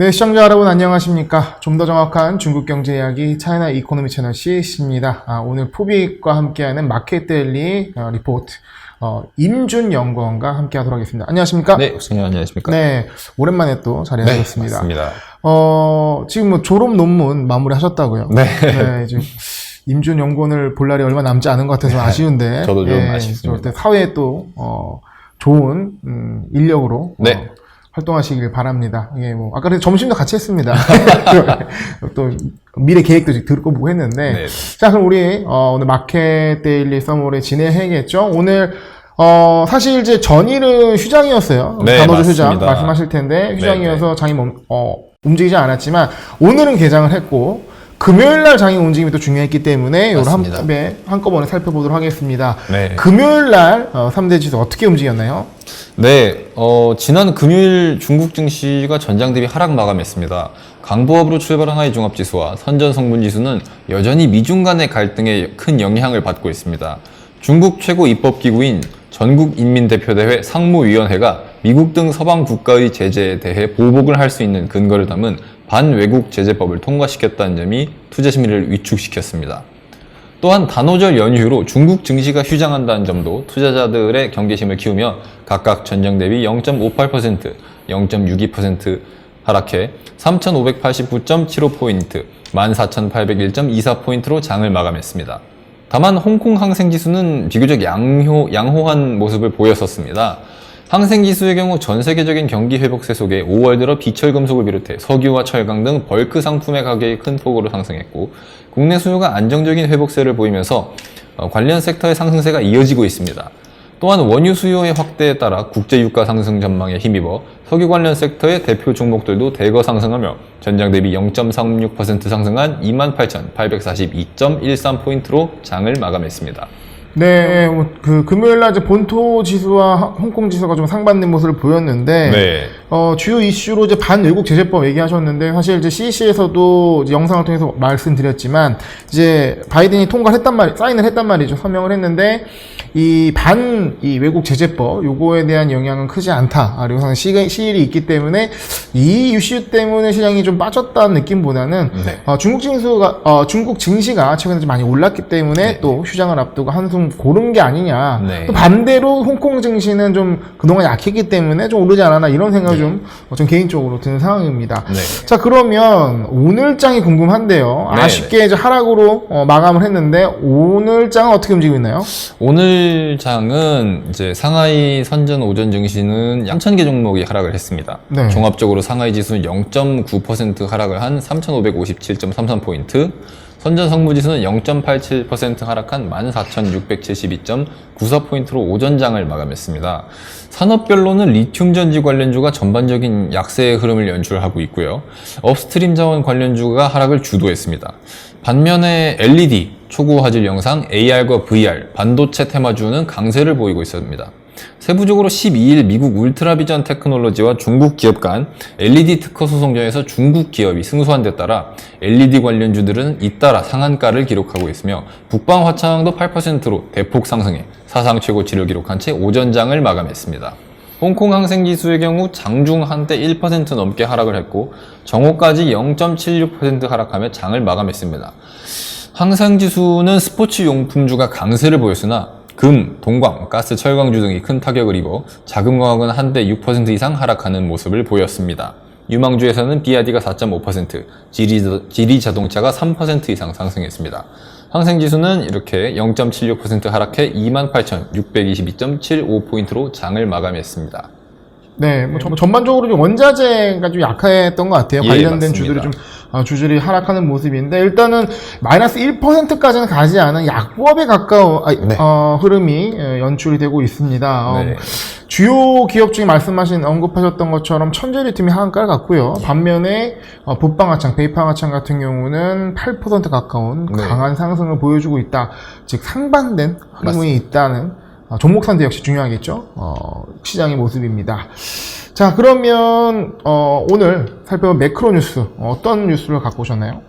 네, 시청자 여러분 안녕하십니까? 좀 더 정확한 중국 경제 이야기 차이나 이코노미 채널 CC입니다. 아, 오늘 포빅과 함께하는 마켓 델리 어, 리포트 어, 임준 연구원과 함께하도록 하겠습니다. 안녕하십니까? 네, 교수님 안녕하십니까? 네, 오랜만에 또 자리하셨습니다. 맞습니다. 어, 지금 뭐 졸업 논문 마무리하셨다고요? 네. 네, 지금 임준 연구원을 볼 날이 얼마 남지 않은 것 같아서 아쉬운데. 저도 좀 예, 아쉽습니다. 사회에 또 어, 좋은 음, 인력으로 네. 어, 활동하시길 바랍니다. 예, 뭐 아까 점심도 같이 했습니다. 또 미래 계획도 듣고 보고 했는데. 네. 자, 그럼 우리 어, 오늘 마켓 데일리 서머를 진행해야겠죠. 오늘 어, 사실 이제 전일은 휴장이었어요. 네, 단호조 휴장. 말씀하실 텐데 휴장이어서 장이 멈, 어, 움직이지 않았지만 오늘은 개장을 했고 금요일 날 장이 움직임이 또 중요했기 때문에 이걸 한, 맞습니다. 네, 한꺼번에 살펴보도록 하겠습니다. 네. 금요일 날 어, 3대 지수 어떻게 움직였나요? 네, 어, 지난 금요일 중국 증시가 전장 대비 하락 마감했습니다. 강보합으로 출발한 하이 종합지수와 선전 성분 지수는 여전히 미중 간의 갈등에 큰 영향을 받고 있습니다. 중국 최고 입법기구인 전국인민대표대회 상무위원회가 미국 등 서방 국가의 제재에 대해 보복을 할 수 있는 근거를 담은 반외국 제재법을 통과시켰다는 점이 투자 심리를 위축시켰습니다. 또한 단오절 연휴로 중국 증시가 휴장한다는 점도 투자자들의 경계심을 키우며 각각 전장 대비 0.58%, 0.62% 하락해 3,589.75포인트, 14,801.24포인트로 장을 마감했습니다. 다만 홍콩 항생지수는 비교적 양호, 양호한 모습을 보였었습니다. 항생지수의 경우 전 세계적인 경기 회복세 속에 5월 들어 비철금속을 비롯해 석유와 철강 등 벌크 상품의 가격이 큰 폭으로 상승했고 국내 수요가 안정적인 회복세를 보이면서 어, 관련 섹터의 상승세가 이어지고 있습니다. 또한 원유 수요의 확대에 따라 국제 유가 상승 전망에 힘입어 석유 관련 섹터의 대표 종목들도 대거 상승하며 전장 대비 0.36% 상승한 28,842.13포인트로 장을 마감했습니다. 네, 뭐그 금요일 날 이제 본토 지수와 하- 홍콩 지수가 좀 상반된 모습을 보였는데 네. 어, 주요 이슈로 이제 반외국 제재법 얘기하셨는데 사실 이제 CEC에서도 영상을 통해서 말씀드렸지만 이제 바이든이 통과를 했단 말, 사인을 했단 말이죠. 서명을 했는데 이 반 이 외국 제재법 요거에 대한 영향은 크지 않다. 아, 그리고 시, 시일이 있기 때문에 이 이슈 때문에 시장이 좀 빠졌다는 느낌보다는 네. 어, 중국 증시가 어, 중국 증시가 최근에 좀 많이 올랐기 때문에 네. 또 휴장을 앞두고 한숨 고른 게 아니냐. 네. 또 반대로 홍콩 증시는 좀 그동안 약했기 때문에 좀 오르지 않았나 이런 생각이 좀, 어, 좀 개인적으로 드는 상황입니다. 네. 자, 그러면 오늘 장이 궁금한데요. 네, 아쉽게 이제 하락으로 어, 마감을 했는데 오늘 장은 어떻게 움직이고 있나요? 오늘 장은 이제 상하이 선전 오전 증시는 3,000개 종목이 하락을 했습니다. 네. 종합적으로 상하이 지수는 0.9% 하락을 한 3,557.33포인트, 선전 성무 지수는 0.87% 하락한 14,672.94포인트로 오전장을 마감했습니다. 산업별로는 리튬 전지 관련주가 전반적인 약세의 흐름을 연출하고 있고요. 업스트림 자원 관련주가 하락을 주도했습니다. 반면에 LED, 초고 화질 영상, AR과 VR, 반도체 테마주는 강세를 보이고 있습니다. 세부적으로 12일 미국 울트라비전 테크놀로지와 중국 기업 간 LED 특허 소송전에서 중국 기업이 승소한 데 따라 LED 관련주들은 잇따라 상한가를 기록하고 있으며 북방 화창도 8%로 대폭 상승해 사상 최고치를 기록한 채 오전장을 마감했습니다. 홍콩 항생지수의 경우 장중 한때 1% 넘게 하락을 했고 정오까지 0.76% 하락하며 장을 마감했습니다. 항상지수는 스포츠 용품주가 강세를 보였으나 금, 동광, 가스, 철강주 등이 큰 타격을 입어 자금광학은 한때 6% 이상 하락하는 모습을 보였습니다. 유망주에서는 비아디가 4.5%, 지리, 지리 자동차가 3% 이상 상승했습니다. 항생지수는 이렇게 0.76% 하락해 28,622.75포인트로 장을 마감했습니다. 네, 뭐 전- 전반적으로 좀 원자재가 좀 약했던 것 같아요. 예, 관련된 맞습니다. 주들이 좀 어, 주들이 하락하는 모습인데 일단은 마이너스 1%까지는 가지 않은 약보합에 가까운 아, 네. 어, 흐름이 어, 연출이 되고 있습니다. 어, 네. 주요 기업 중에 말씀하신 언급하셨던 것처럼 천재리튬이 하한가를 갔고요. 반면에 어, 북방화창, 베이팡화창 같은 경우는 8% 가까운 네. 강한 상승을 보여주고 있다. 즉 상반된 흐름이 맞습니다. 있다는 어, 종목 선대 역시 중요하겠죠. 어, 시장의 모습입니다. 자, 그러면 어, 오늘 살펴본 매크로 뉴스 어떤 뉴스를 갖고 오셨나요?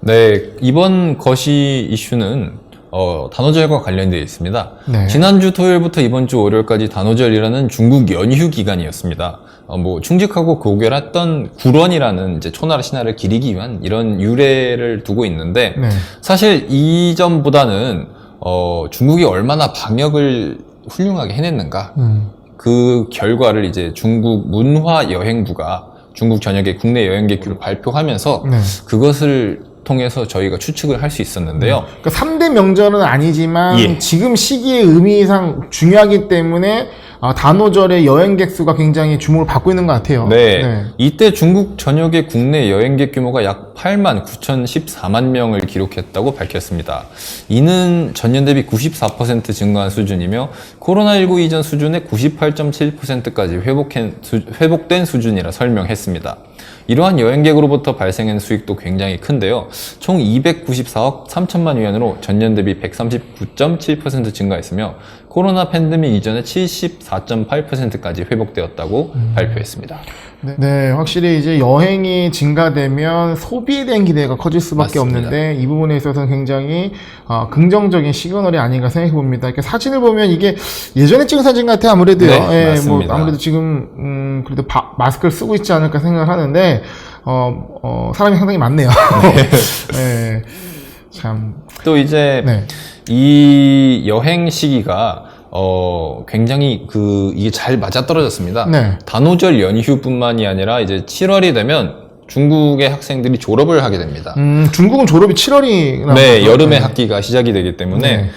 네, 이번 거시 이슈는 어, 단오절과 관련되어 있습니다. 네. 지난주 토요일부터 이번 주 월요일까지 단오절이라는 중국 연휴 기간이었습니다. 어, 뭐 충직하고 고결했던 구런이라는 이제 초나라 신화를 기리기 위한 이런 유래를 두고 있는데 네. 사실 이전보다는 어, 중국이 얼마나 방역을 훌륭하게 해냈는가 음. 그 결과를 이제 중국 문화여행부가 중국 전역의 국내 여행객규를 발표하면서 네. 그것을 통해서 저희가 추측을 할 수 있었는데요. 그러니까 3대 명절은 아니지만 예. 지금 시기의 의미상 중요하기 때문에 아, 단오절의 여행객 수가 굉장히 주목을 받고 있는 것 같아요. 네. 이때 중국 전역의 국내 여행객 규모가 약 8만 9,014만 명을 기록했다고 밝혔습니다. 이는 전년 대비 94% 증가한 수준이며 코로나19 이전 수준의 98.7%까지 회복한 수- 회복된 수준이라 설명했습니다. 이러한 여행객으로부터 발생한 수익도 굉장히 큰데요. 총 294억 3천만 위안으로 전년 대비 139.7% 증가했으며 코로나 팬데믹 이전의 74.8%까지 회복되었다고 발표했습니다. 네, 네, 확실히 이제 여행이 증가되면 소비에 대한 기대가 커질 수밖에 맞습니다. 없는데 이 부분에 있어서는 굉장히 어, 긍정적인 시그널이 아닌가 생각해 봅니다. 이렇게 사진을 보면 이게 예전에 찍은 사진 같아 아무래도요. 네, 예, 뭐 맞습니다. 아무래도 지금 음, 그래도 바- 마스크를 쓰고 있지 않을까 생각을 하는데 어, 어, 사람이 상당히 많네요. 네. 참. 또 이제 네. 이 여행 시기가 어 굉장히 그 이게 잘 맞아 떨어졌습니다. 네. 단오절 연휴뿐만이 아니라 이제 7월이 되면 중국의 학생들이 졸업을 하게 됩니다. 음, 중국은 졸업이 7월이 네, 여름에 학기가 시작이 되기 때문에 네.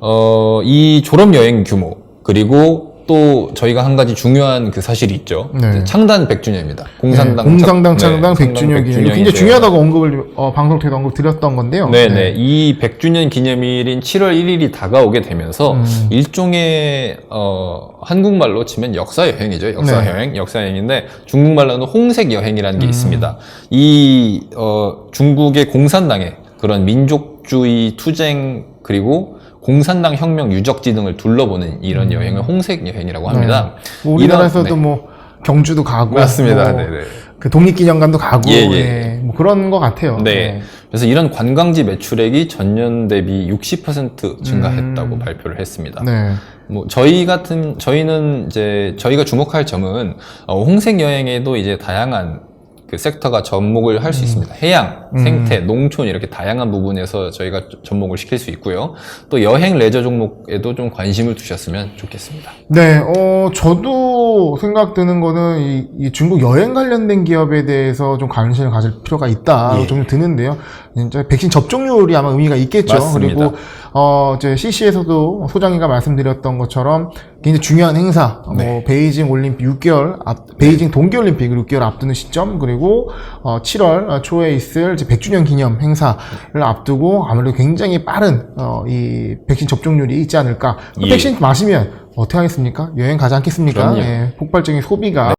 어, 이 졸업 여행 규모 그리고 또 저희가 한 가지 중요한 그 사실이 있죠. 네. 창단 100주년입니다. 공산당 네, 공산당 창- 네, 100주년 기념. 기념 이 굉장히 중요하다고 언급을 어, 방송 통해서 언급 드렸던 건데요. 네 네. 이 100주년 기념일인 7월 1일이 다가오게 되면서 음. 일종의, 어, 한국말로 치면 역사 여행이죠. 역사 네. 여행, 역사 여행인데 중국말로는 홍색 여행이라는 음. 게 있습니다. 이, 어, 중국의 공산당의 그런 민족주의 투쟁 그리고 공산당 혁명 유적지 등을 둘러보는 이런 여행을 홍색 여행이라고 합니다. 뭐 우리나라에서도 이런- 네. 뭐 경주도 가고 맞습니다. 뭐 네네. 그 독립기념관도 가고 예, 예. 예, 뭐 그런 것 같아요. 네. 그래서 이런 관광지 매출액이 전년 대비 60% 증가했다고 음. 발표를 했습니다. 네. 뭐 저희 같은 저희는 이제 저희가 주목할 점은 어, 홍색 여행에도 이제 다양한 그 섹터가 접목을 할 수 있습니다. 해양, 음. 생태, 농촌 이렇게 다양한 부분에서 저희가 접목을 시킬 수 있고요. 또 여행 레저 종목에도 좀 관심을 두셨으면 좋겠습니다. 네, 어, 저도 생각 드는 거는 이, 이 중국 여행 관련된 기업에 대해서 좀 관심을 가질 필요가 있다. 예. 좀 드는데요. 진짜 백신 접종률이 아마 의미가 있겠죠. 맞습니다. 그리고, 어, 이제 CC에서도 소장이가 말씀드렸던 것처럼 굉장히 중요한 행사, 네. 뭐, 베이징 올림픽 6개월 앞, 베이징 동계올림픽을 6개월 앞두는 시점, 그리고, 어, 7월 초에 있을 이제 100주년 기념 행사를 앞두고 아무래도 굉장히 빠른, 어, 이 백신 접종률이 있지 않을까. 또 예. 백신 마시면 어떻게 하겠습니까? 여행 가지 않겠습니까? 예, 폭발적인 소비가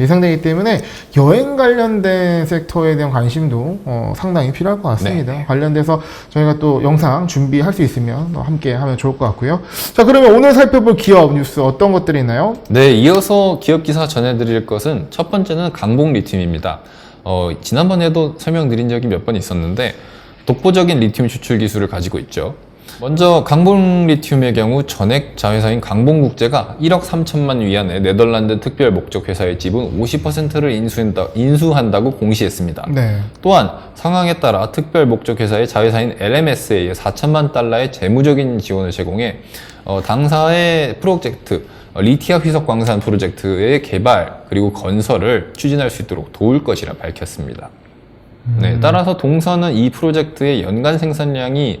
예상되기 때문에 여행 관련된 섹터에 대한 관심도 어, 상당히 필요할 것 같습니다. 네. 관련돼서 저희가 또 영상 준비할 수 있으면 어, 함께 하면 좋을 것 같고요. 자, 그러면 오늘 살펴볼 기업 뉴스 어떤 것들이 있나요? 네, 이어서 기업 기사 전해드릴 것은 첫 번째는 강봉 리튬입니다. 어, 지난번에도 설명드린 적이 몇 번 있었는데 독보적인 리튬 추출 기술을 가지고 있죠. 먼저 강봉 리튬의 경우 전액 자회사인 강봉국제가 1억 3천만 위안의 네덜란드 특별 목적 회사의 지분 50%를 인수한다, 인수한다고 공시했습니다. 네. 또한 상황에 따라 특별 목적 회사의 자회사인 LMS에 4천만 달러의 재무적인 지원을 제공해 어, 당사의 프로젝트 어, 리티아 휘석 광산 프로젝트의 개발 그리고 건설을 추진할 수 있도록 도울 것이라 밝혔습니다. 네, 따라서 동사는 이 프로젝트의 연간 생산량이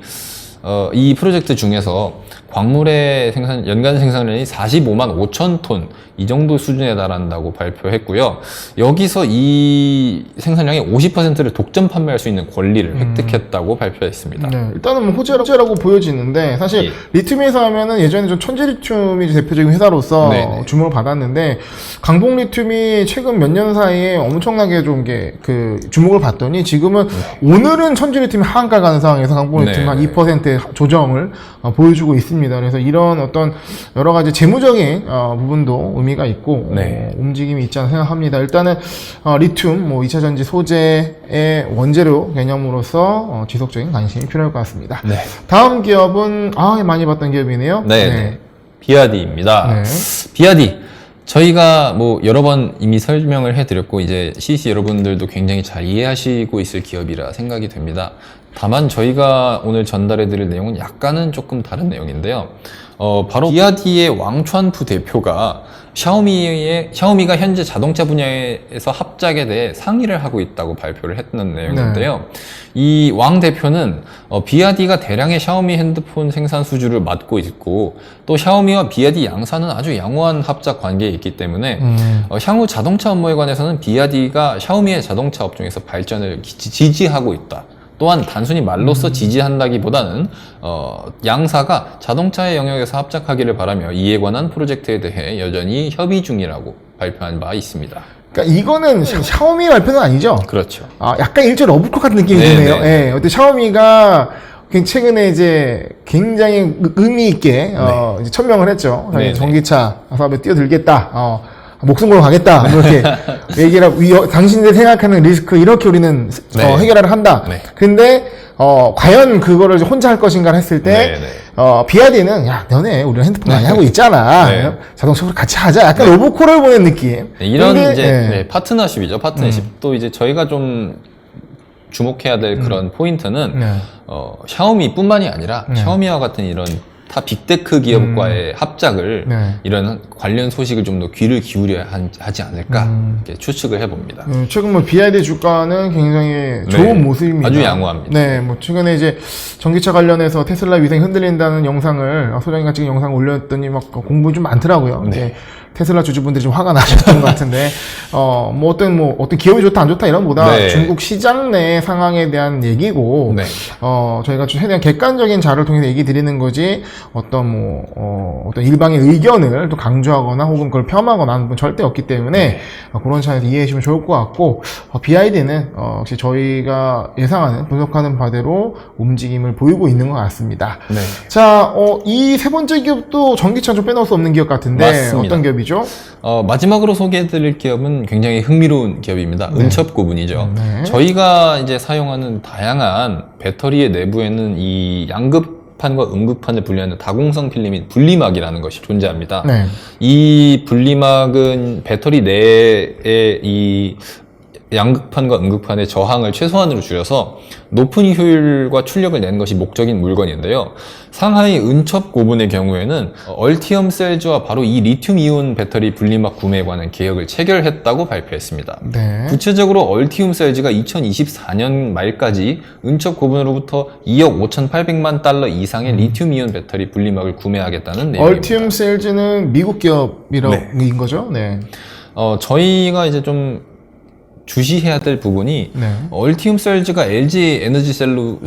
어, 이 프로젝트 중에서 광물의 생산 연간 생산량이 45만 5천 톤 이 정도 수준에 달한다고 발표했고요. 여기서 이 생산량의 50%를 독점 판매할 수 있는 권리를 획득했다고 발표했습니다. 네, 일단은 뭐 호재라고 보여지는데 사실 예. 리튬에서 하면은 예전에 좀 천재 리튬이 대표적인 회사로서 네네. 주목을 받았는데 강봉 리튬이 최근 몇 년 사이에 엄청나게 좀 게 그 주목을 받더니 지금은 오늘은 천재 리튬이 하한가 가는 상황에서 강봉 리튬 네. 한2% 이제 조정을 어, 보여주고 있습니다. 그래서 이런 어떤 여러 가지 재무적인 어, 부분도 의미가 있고 네. 어, 움직임이 있지 않나 생각합니다. 일단은 어, 리튬, 뭐 2차 전지 소재의 원재료 개념으로서 어, 지속적인 관심이 필요할 것 같습니다. 네. 다음 기업은 아 많이 봤던 기업이네요. 네, 네. 비아디입니다. 네. 비아디. 저희가 뭐 여러 번 이미 설명을 해드렸고 이제 CC 여러분들도 굉장히 잘 이해하시고 있을 기업이라 생각이 됩니다. 다만 저희가 오늘 전달해 드릴 내용은 약간은 조금 다른 내용인데요. 어, 바로 비아디의 왕川푸 대표가 샤오미의 샤오미가 현재 자동차 분야에서 합작에 대해 상의를 하고 있다고 발표를 했던 내용인데요. 이왕 대표는 어, 비아디가 대량의 샤오미 핸드폰 생산 수주를 맡고 있고 또 샤오미와 비아디 양사는 아주 양호한 합작 관계에 있기 때문에 음, 어, 향후 자동차 업무에 관해서는 비아디가 샤오미의 자동차 업종에서 발전을 기- 지지하고 있다. 또한 단순히 말로써 지지한다기보다는 어, 양사가 자동차의 영역에서 합작하기를 바라며 이에 관한 프로젝트에 대해 여전히 협의 중이라고 발표한 바 있습니다. 그러니까 이거는 샤, 샤오미 발표는 아니죠. 그렇죠. 아, 약간 일절 러브콜 같은 느낌이 네, 드네요. 네. 예. 어때 샤오미가 굉- 최근에 이제 굉장히 의- 의미 있게 어, 이제 천명을 했죠. 네, 네. 전기차 사업에 뛰어들겠다. 어, 목숨 걸고 가겠다. 뭐 이렇게 얘기를 하고, 위- 당신들 생각하는 리스크 이렇게 우리는 네. 어, 해결을 한다. 네. 근데 어, 과연 그거를 혼자 할 것인가 했을 때 네, 네. 어, 비아디는 야 너네 우리랑 핸드폰 많이 하고 있잖아. 네. 자동차 우리 같이 하자. 약간 로보콜을 보낸 느낌. 네, 이런 근데, 이제 예. 음. 네, 파트너십이죠. 파트너십. 또 이제 저희가 좀 주목해야 될 그런 포인트는 네. 어, 샤오미뿐만이 아니라 네. 샤오미와 같은 이런 타 빅테크 기업과의 합작을 음. 네. 이런 관련 소식을 좀 더 귀를 기울여야 한- 하지 않을까 음. 이렇게 추측을 해봅니다. 음, 최근 뭐 BID 주가는 굉장히 네. 좋은 모습입니다. 아주 양호합니다. 네, 뭐 최근에 이제 전기차 관련해서 테슬라 위상이 흔들린다는 영상을 아, 소장이가 찍은 영상 올렸더니 막 공부 좀 많더라고요. 네. 이제 테슬라 주주분들이 좀 화가 나셨던 것 같은데, 어, 뭐 어떤 뭐 어떤 기업이 좋다 안 좋다 이런 보다 네. 중국 시장 내 상황에 대한 얘기고, 네. 어, 저희가 좀 최대한 객관적인 자료를 통해서 얘기 드리는 거지, 어떤 뭐, 어, 어떤 일방의 의견을 또 강조하거나 혹은 그걸 폄하하거나 하는 분 절대 없기 때문에, 네. 어, 그런 차에서 이해해 주시면 좋을 것 같고, 어, BID는, 어, 역시 저희가 예상하는, 분석하는 바대로 움직임을 보이고 있는 것 같습니다. 네. 자, 어, 이세 번째 기업도 전기차 좀 빼놓을 수 없는 기업 같은데, 맞습니다. 어떤 기업이 죠? 어, 마지막으로 소개해드릴 기업은 굉장히 흥미로운 기업입니다. 은첩 고분이죠. 네. 저희가 이제 사용하는 다양한 배터리의 내부에는 이 양극 판과 음극판을 분리하는 다공성 필름인 분리막이라는 것이 존재합니다. 네. 이 분리막은 배터리 내의 이 양극판과 음극판의 저항을 최소한으로 줄여서 높은 효율과 출력을 내는 것이 목적인 물건인데요. 상하이 은첩 고분의 경우에는 얼티엄 셀즈와 바로 이 리튬 이온 배터리 분리막 구매에 관한 계약을 체결했다고 발표했습니다. 네. 구체적으로 얼티움 셀즈가 2024년 말까지 은첩 고분으로부터 2억 5,800만 달러 이상의 리튬 이온 배터리 분리막을 구매하겠다는 내용입니다. 얼티움 셀즈는 미국 기업이라는 거죠? 네. 어, 저희가 이제 좀 주시해야 될 부분이 네. 얼티움 셀즈가 LG 에너지 셀루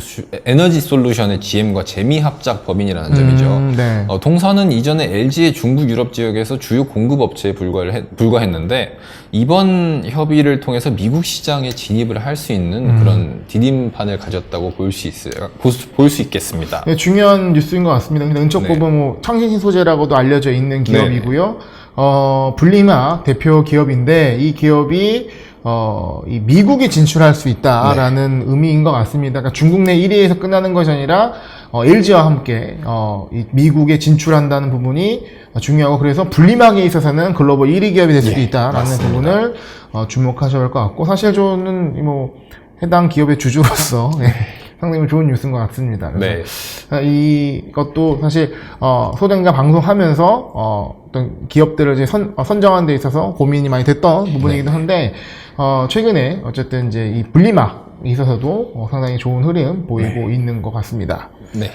에너지 솔루션의 GM과 재미 합작 법인이라는 점이죠. 음, 네. 어, 동사는 이전에 LG의 중국 유럽 지역에서 주요 공급 업체에 불과를 했- 불과했는데 이번 협의를 통해서 미국 시장에 진입을 할 수 있는 음. 그런 디딤판을 가졌다고 볼 수 있어요. 볼 수 있겠습니다. 네, 중요한 뉴스인 것 같습니다. 근데 네. 은척고분 뭐 창신신 소재라고도 알려져 있는 기업이고요. 어, 분리막 대표 기업인데 이 기업이 어, 이 미국에 진출할 수 있다라는 네. 의미인 것 같습니다. 그러니까 중국 내 1위에서 끝나는 것이 아니라 어, LG와 함께 어, 이 미국에 진출한다는 부분이 중요하고 그래서 분리막에 있어서는 글로벌 1위 기업이 될 수도 예, 있다라는 맞습니다. 부분을 어, 주목하셔야 할 것 같고 사실 저는 뭐 해당 기업의 주주로서 예, 상당히 좋은 뉴스인 것 같습니다. 네. 아, 이것도 사실 어, 소장가 방송하면서 어, 어떤 기업들을 이제 선, 어, 선정하는 데 있어서 고민이 많이 됐던 부분이기도 한데 어, 최근에 어쨌든 이제 이 분리막 있어서도 어, 상당히 좋은 흐름 보이고 있는 것 같습니다. 네.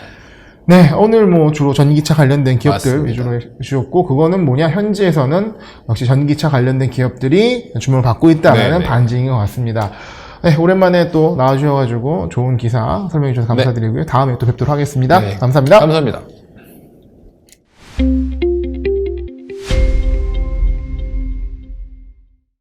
네, 오늘 뭐 주로 전기차 관련된 기업들 맞습니다. 위주로 해주셨고, 그거는 뭐냐, 현지에서는 역시 전기차 관련된 기업들이 주목을 받고 있다는 네, 네. 반증인 것 같습니다. 네, 오랜만에 또 나와주셔가지고 좋은 기사 설명해 주셔서 감사드리고요. 다음에 또 뵙도록 하겠습니다. 네. 감사합니다. 감사합니다.